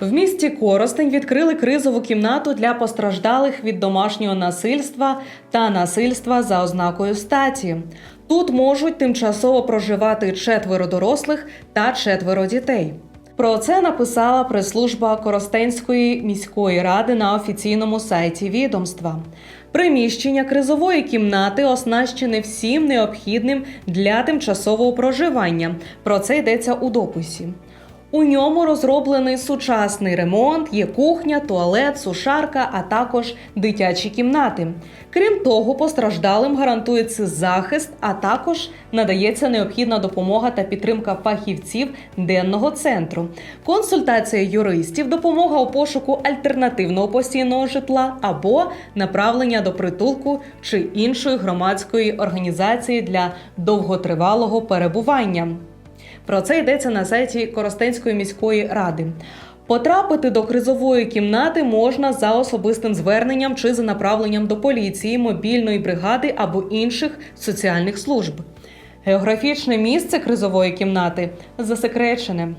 В місті Коростень відкрили кризову кімнату для постраждалих від домашнього насильства та насильства за ознакою статі. Тут можуть тимчасово проживати четверо дорослих та четверо дітей. Про це написала прес-служба Коростенської міської ради на офіційному сайті відомства. Приміщення кризової кімнати оснащене всім необхідним для тимчасового проживання. Про це йдеться у дописі. У ньому розроблений сучасний ремонт, є кухня, туалет, сушарка, а також дитячі кімнати. Крім того, постраждалим гарантується захист, а також надається необхідна допомога та підтримка фахівців денного центру, консультація юристів, допомога у пошуку альтернативного постійного житла або направлення до притулку чи іншої громадської організації для довготривалого перебування. Про це йдеться на сайті Коростенської міської ради. Потрапити до кризової кімнати можна за особистим зверненням чи за направленням до поліції, мобільної бригади або інших соціальних служб. Географічне місце кризової кімнати засекречене.